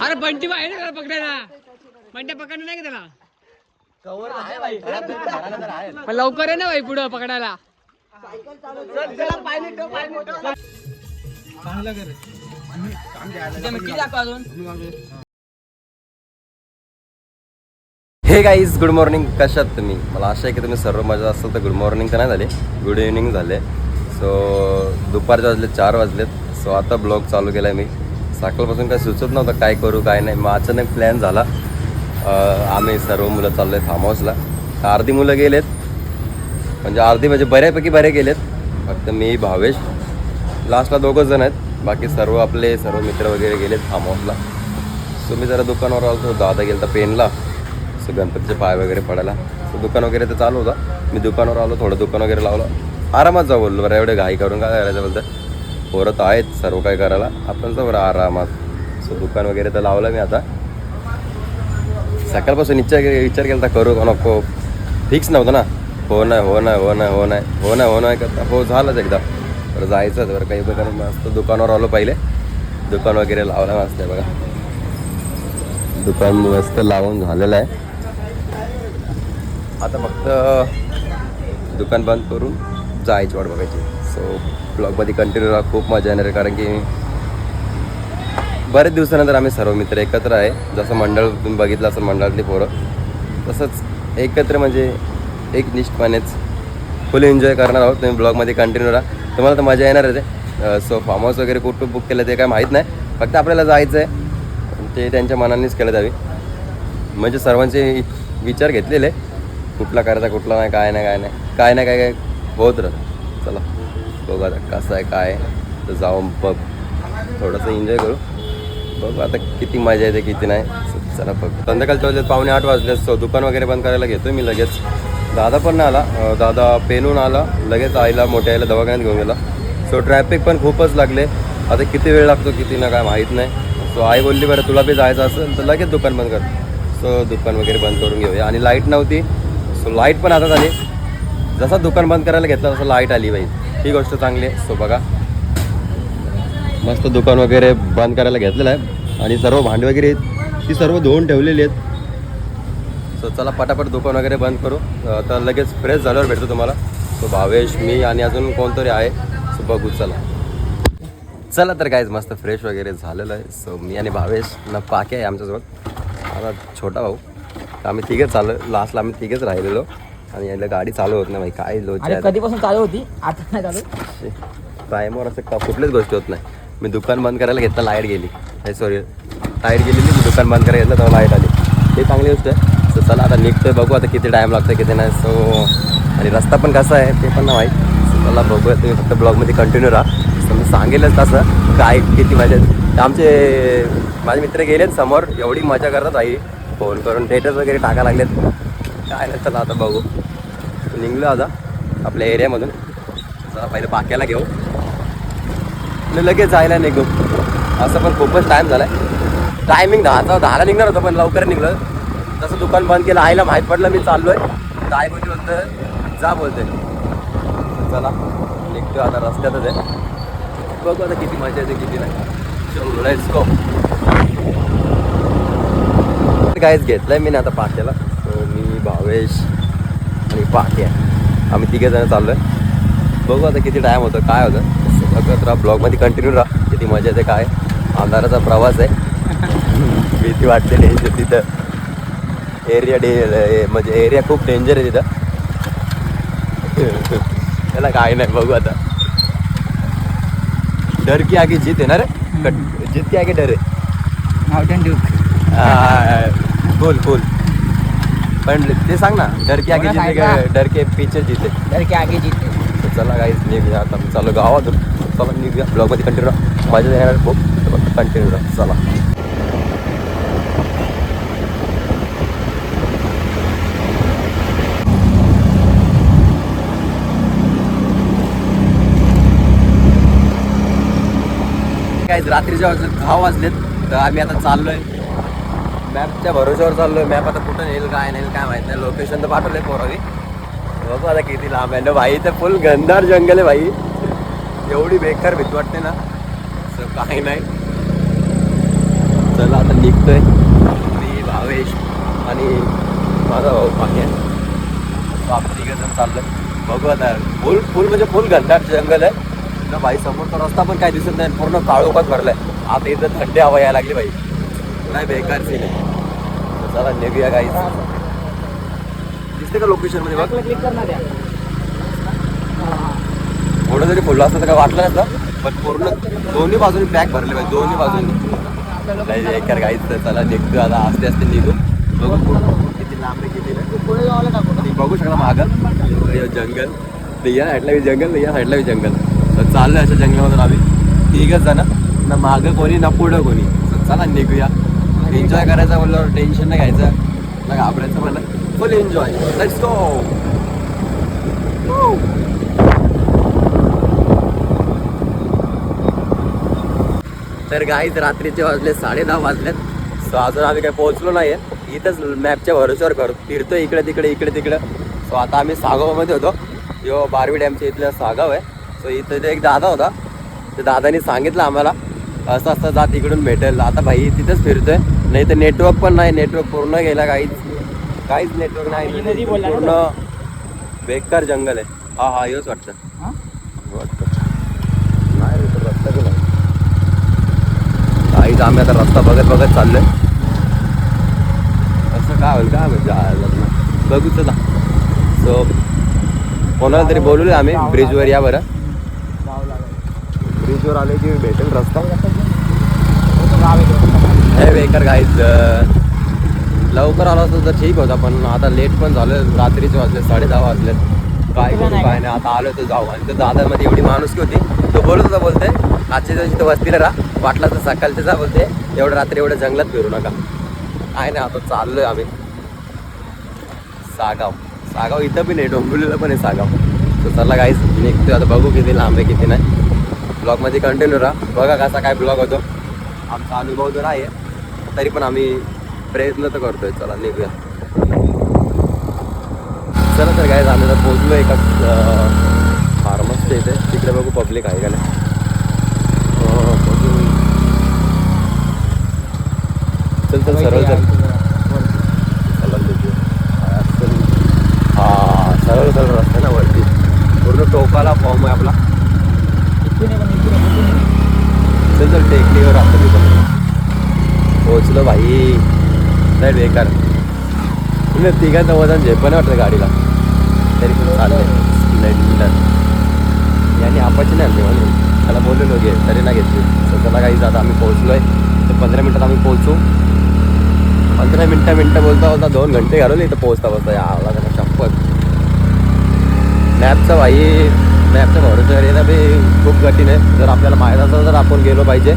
अरे बंटी आहे ना त्याला पकडायला? बंट्या पकडणं नाही का त्याला? पण लवकर आहे ना भाई पुढं पकडायला. हे गाईज गुड मॉर्निंग कशात तुम्ही? मला आशा आहे की तुम्ही सर्व मजा असेल तर गुड मॉर्निंग तर नाही झाले गुड इव्हनिंग झाले. सो दुपारचे वाजले चार वाजलेत. सो आता ब्लॉग चालू केला आहे मी. सकाळपासून काय सुचत नव्हतं काय करू काय नाही. मग अचानक प्लॅन झाला. आम्ही सर्व मुलं चाललो आहे फार्म हाऊसला अर्धी मुलं गेलेत. म्हणजे अर्धी म्हणजे बऱ्यापैकी बरे गेलेत. फक्त मी भावेश लास्टला दोघंच जण आहेत. बाकी सर्व आपले सर्व मित्र वगैरे गेलेत फार्म हाऊसला सो मी जरा दुकानावर आलो होतो. दादा गेला तर पेनला. सो गणपतीचे पाय वगैरे पडायला. सो दुकान वगैरे तर चालू होता. मी दुकानावर आलो थोडं दुकान वगैरे लावलं. आरामात जाऊ बोललो. बरं एवढे घाई करून काय करायचं बोलतं? पोरं तर आहेत सर्व काय करायला. आपण जाऊ बरं आरामात. सो दुकान वगैरे तर लावलं मी आता. सकाळपासून विचार विचार केला तर करू का नको? फिक्स नव्हतं ना. हो नाही हो नाही हो नाही हो नाही हो नाही हो नाही करता. हो झालंच एकदा. बरं जायचं बरं काही बघा मस्त दुकानावर आलो पहिले. दुकान वगैरे लावलं मस्त आहे बघा. दुकान मस्त लावून झालेलं आहे. आता फक्त दुकान बंद करून जायची वाट बघायची. सो ब्लॉगमध्ये कंटिन्यू राहा खूप मजा येणार आहे. कारण की बरेच दिवसानंतर आम्ही सर्व मित्र एकत्र आहे. जसं मंडळ तुम्ही बघितलं असं मंडळातली पोरं तसंच एकत्र म्हणजे एक निष्ठपणेच फुल एन्जॉय करणार आहोत. तुम्ही ब्लॉगमध्ये कंटिन्यू राहा. तुम्हाला तर मजा येणार आहे. सो फार्म हाऊस वगैरे कुठं बुक केलं ते काय माहीत नाही. फक्त आपल्याला जायचं आहे ते त्यांच्या मनानेच केलं जावी. म्हणजे सर्वांचे विचार घेतलेले. कुठला करायचा कुठला नाही काय नाही काय नाही. काय नाही काय काय होत राहत चला बघू आता कसं आहे काय तर जाऊन बघ थोडंसं एन्जॉय करू। बघू आता किती मजा येते किती नाही चला बघ संध्याकाळच्या वाजले पावणे आठ वाजले सो दुकान वगैरे बंद करायला घेतो मी लगेच। दादा पण नाही आला दादा पेनून आला लगेच आईला मोठ्या आईला दवाखान्यात घेऊन गेला। सो ट्रॅफिक पण खूपच लागले। आता किती वेळ लागतो किती ना काय माहीत नाही। सो आई बोलली बरं तुला बी जायचं असेल तर लगेच दुकान बंद कर. सो दुकान वगैरे बंद करून घेऊया. आणि लाइट नव्हती. सो लाइट पण आता झाली जसं दुकान बंद करायला घेतलं तसं लाइट आली बाई. ही गोष्ट चांगली आहे. सो बघा. मस्त दुकान वगैरे बंद करायला घेतलेलं आहे. आणि सर्व भांडी वगैरे आहेत. ती सर्व धुवून ठेवलेली आहेत. सो चला पटापट दुकान वगैरे बंद करू. तर लगेच फ्रेश झाल्यावर भेटतो तुम्हाला. सो भावेश मी आणि अजून कोणतरी आहे. सो बघू चला. चला तर काय मस्त फ्रेश वगैरे झालेलं आहे. सो मी आणि भावेश न पाके आहे आमच्यासोबत. आता छोटा भाऊ. तर आम्ही तिघेच चाललो लास्टला आम्ही तिघेच राहिलेलो. आणि याला गाडी चालू होत नाही भाई काय लोच कधीपासून चालू होती? आता नाही चालू? टायमवर असं का कुठल्याच गोष्टी होत नाही. मी दुकान बंद करायला घेतलं लाइट गेली. सॉरी लाइट गेलेली मी दुकान बंद करायला घेतलं तेव्हा लाइट आली. ते चांगली गोष्ट आहे. सो चला आता निघतोय बघू आता किती टाईम लागतो किती नाही. सो आणि रस्ता पण कसा आहे ते पण नाही माहीत. सो चला बघूया तुम्ही फक्त ब्लॉगमध्ये कंटिन्यू राहा. सो मी सांगेलच तसं काय किती मजा आमचे माझे मित्र गेलेत समोर एवढी मजा करतात आई. फोन करून थिएटर्स वगैरे टाका लागलेत. काय नाही चला आता बघू. निघलो आता आपल्या एरियामधून. चला पहिले पाक्याला घेऊ. आणि लगेच जायला निघू. असं पण खूपच टाईम आहे टायमिंग दहाचा दहाला निघणार होतं पण लवकर निघलं तसं दुकान बंद केलं आईला माहीत पडलं मी चाललोय. तर आई बोलते बोलतं जा बोलते. चला निघतो आता रस्त्यातच आहे. बघू आता किती मजा येते किती नाही. लेट्स गो काहीच घेतलंय मी ना आता पाक्याला भावेश आणि पाक्या आम्ही तिघे जण चाललोय. बघू आता किती टाईम होतं काय होतं बघत राहा ब्लॉगमध्ये कंटिन्यू राहा. किती मजा येते काय? अंधाराचा प्रवास आहे. भीती वाटते डेंजर तिथं. एरिया डे म्हणजे एरिया खूप डेंजर आहे तिथं. त्याला काय नाही बघू आता. डर की आगे जीत आहे? ना रे कट- जीत की आगे डर आहे? माउंटेन बोल बोल. पण ते सांग ना डर के आगे जीते काय? का डर के पीछे जीते. तर की आगे जीते. तर चला काहीच निघूया आता. मी चालू गावातून. चला निघूया. ब्लॉगमध्ये कंटिन्यू राहा. मजा येणार खूप. कंटिन्यू राहा. चला. काय रात्रीच्या वाजलेत दहा वाजलेत तर आम्ही आता चाललोय. मॅपच्या भरोश्यावर चाललोय. मॅप आता कुठं नेईल काय नेईल काय माहीत नाही. लोकेशन तर पाठवलंय पोरावी बघू आता किती लांब आहे. ना भाई तर फुल गंधार जंगल आहे भाई. एवढी बेकार भीती वाटते ना. असं काही नाही. चला आता निघतोय. मी भावेश आणि माझा भाऊ पाक्या तो आपण तिघं चाललं बघू आता. फुल फुल म्हणजे फुल घनदाट जंगल आहे. ना भाई समोरचा रस्ता पण काय दिसत नाही. पूर्ण काळोखात भरलाय. आता इथं थंडी हवा यायला लागली भाई. नाही बेकार सीन आहे. चला निघूया काही दिसते का लोकेशनमध्ये? थोडं जरी फुलं असतं तर काय वाटलं नसतं. पण पूर्ण दोन्ही बाजूनी बॅग भरले पाहिजे दोन्ही बाजूनी. नाही एकर गाईच चला निघतो आता. आस्ते आस्ते निघू. बघू किती लांब किती नाही. बघू शकता मागं. हे जंगल. ते या साईडला बी जंगल या साईडला बी जंगल. तर चाललोय अशा जंगलामधून आम्ही. तिघच जण. ना मागं कोणी ना पुढं कोणी. चला निघूया. एन्जॉय करायचं म्हणलं टेन्शन नाही घ्यायचं. ना घाबरायचं म्हणलं फुल एन्जॉय लेट्स गो तर गाईज रात्रीचे वाजले साडे दहा वाजलेत. सो अजून आम्ही काही पोहोचलो नाही आहे इथंच मॅपच्या भरोश्यावर कर. फिरतोय इकडे तिकडे इकडे तिकडे. सो आता आम्ही सागावमध्ये होतो. यो बारवी डॅमच्या इथलं सागाव आहे. सो इथं एक दादा होता. त्या दादानी सांगितलं आम्हाला असं असं जात इकडून भेटेल. आता भाई तिथंच फिरतोय. नाही तर नेटवर्क पण नाही नेटवर्क पूर्ण गेला काहीच. काहीच नेटवर्क नाही. पूर्ण बेकार जंगल आहे. हा हा योच वाटतं. नाही रस्ता गेला. काहीच आम्ही आता रस्ता बघत बघत चाललोय. असं काय होईल काय म्हणजे लग्न. बघू चला. सो कोणाला तरी बोलवलं आम्ही ब्रिजवर या बरं. ब्रिजवर आले की भेटेल रस्ता. आहे हे बेकार काहीच लवकर आलो असतो तर ठीक होता पण आता लेट पण झालं रात्रीचे वाजले साडे दहा वाजले. काय करू काय नाही आता आलो तर जाऊ आणि तर दादामध्ये एवढी माणुसकी होती तो बोलत होता बोलते आजच्या दिवशी तो वस्तीला राहा वाटला तर सकाळचे जा बोलते एवढं रात्री एवढ्या जंगलात फिरू नका. काय नाही आता चाललोय आम्ही. सागाव. सागाव इथं पण आहे डोंबिवलीला पण आहे सागाव. तर चला काहीच निघतोय आता बघू किती लांब आहे किती नाही. ब्लॉगमध्ये कंटिन्यू राहा. बघा कसा काय ब्लॉग होतो. आमचा अनुभव तर आहे. तरी पण आम्ही प्रयत्न तर करतोय चला निघूया. चला तर काय आम्ही तर पोचलो एका फार्मसच्या इथे. तिकडे बघू पब्लिक आहे का नाही. हो, हो, हो, चल चल सरळ चल. चला सरळ सरळ रस्ता ना वरती. पूर्ण टोकाला फॉर्म आहे आपला. चल चल टेकडीवर आपण पोहोचलो भाई नाही बेकार. तुम्ही तिघांचं वजन झेपण वाटतं गाडीला. तरी पण चाललंय स्प्लेंडर यांनी आपाची नाही आणली म्हणून त्याला बोललेलो घे तरी ना घेतली. सो त्याला काही आता आम्ही पोहोचलोय. तर पंधरा मिनटात आम्ही पोहोचू. पंधरा मिनटं मिनटं बोलता बोलता दोन घंटे घालवले इथं पोहोचता बसता या आला त्याला चप्पल मॅपचं भाई मॅपच्या भरोसा येणं बी खूप कठीण आहे. जर आपल्याला माहीत असेल तर आपण गेलो पाहिजे.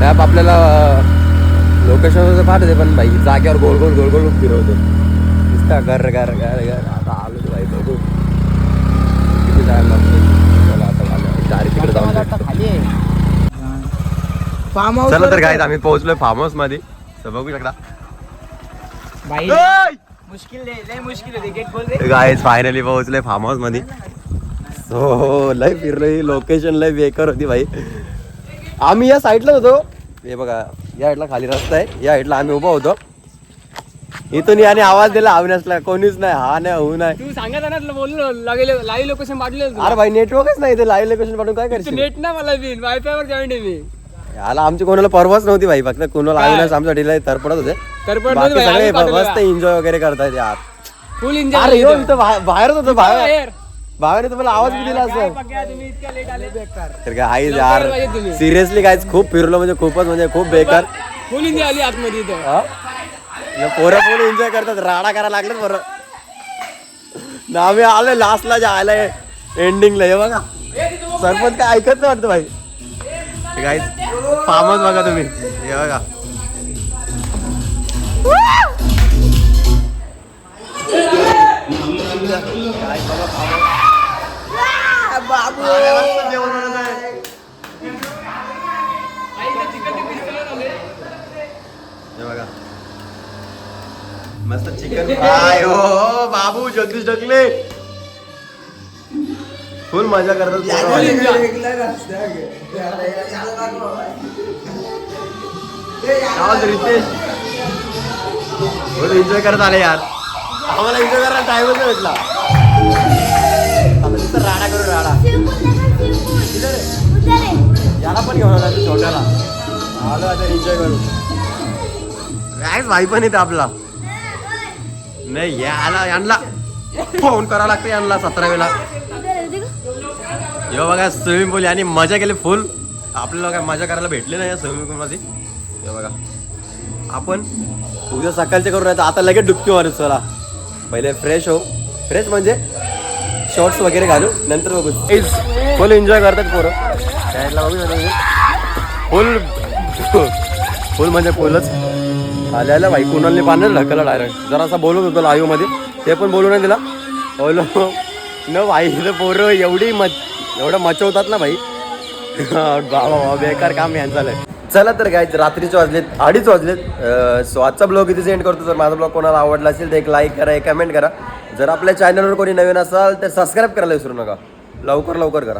मॅप आपल्याला लोकेशन तर पाठवते पण भाई जागेवर गोल गोल गोल गोल फिरवतो. नुसता घर घर घर घर आता आलो भाई बघू. किती जायला लागतो चला आता दारी तिकडे जाऊन फार्म हाऊस चला तर काय आम्ही पोहोचलोय फार्म हाऊसमध्ये बघू शकता. होती गायज फायनली पोहोचलोय फार्म हाऊसमध्ये. सो लय फिरलोय लोकेशन लय बेकार होती भाई. आम्ही या साईडला होतो. हे बघा या साईडला खाली रस्ता आहे. या साईडला आम्ही उभा होतो. इथून याने आवाज दिला अविनाशला कोणीच नाही हा नाही हो नाही. तू सांगत ना बोललो लागेल लाईव्ह लोकेशन पाठवलं अरे भाई नेटवर्कच नाही इथे लाईव्ह लोकेशन पाठवून काय करशील? नेट ना मला बिन वायफाय वर जॉईन आहे मी. याला आमची कोणाला परवाच नव्हती भाई फक्त कोणाला? अविनाश आमच्यासाठी तरपडत होते. बाकी सगळे मस्त? एन्जॉय वगैरे करतायत यार. फुल अरे एन्जॉय यो इथं बाहेर- बाहेरच होतो बाहेर. बाहेर तुम्हाला आवाज बी दिला असेल. तुम्ही इतक्या लेट आले बेकार तर काय आई यार. सिरियसली काय खूप फिरलो म्हणजे खूपच म्हणजे खूप बेकार. फुल एन्जॉय आली आतमध्ये हा? पोरं पोरं एन्जॉय करतात राडा करायला लागले बरं ना आम्ही आलोय लास्टला जे आलाय एंडिंगला हे बघा. सरपंच काय ऐकत नाही वाटतं भाई. काय फार्म हाऊस बघा तुम्ही. हे बघा. हे बघा मस्त चिकन फ्राय हो बाबू जगदीश ढकले फुल मजा करतात रितेश. फुल एन्जॉय करत आले यार. आम्हाला एन्जॉय करायला टाइमच भेटला. राडा करून राडा. याला पण घेऊन आला छोट्याला. आलो आता एन्जॉय करू. काय भाई पण येते आपला. नाही याला यांना. फोन करावा लागतो यांना सतरा वेळा यो बघा स्विमिंग पूल आणि मजा केली फुल आपल्याला काय मजा करायला भेटले नाही या स्विमिंग पूल मध्ये. हे बघा. आपण उद्या सकाळचे करू नाही तर आता लगेच डुबकी मारू चला. पहिले फ्रेश हो फ्रेश म्हणजे शॉर्ट्स वगैरे घालू नंतर बघू. फुल एन्जॉय करतात पोरं. त्याला फुल फुल म्हणजे फुलच. आल्याला भाई कुणालने पाण्यात ढकलला डायरेक्ट जरासा बोलत होतो लाईव्हमध्ये ते पण बोलू नाही दिला. बोलो न भाई इथं पोरं एवढी मच एवढं मचवतात ना भाई बेकार काम यांचं झालंय. चला तर काय रात्रीचे वाजलेत अडीच वाजलेत. सो आजचा ब्लॉग इथे सेंड करतो. जर माझा ब्लॉग कोणाला आवडला असेल तर एक लाईक करा एक कमेंट करा. जर आपल्या चॅनलवर कोणी नवीन असाल तर सबस्क्राईब करायला विसरू नका. लवकर लवकर करा.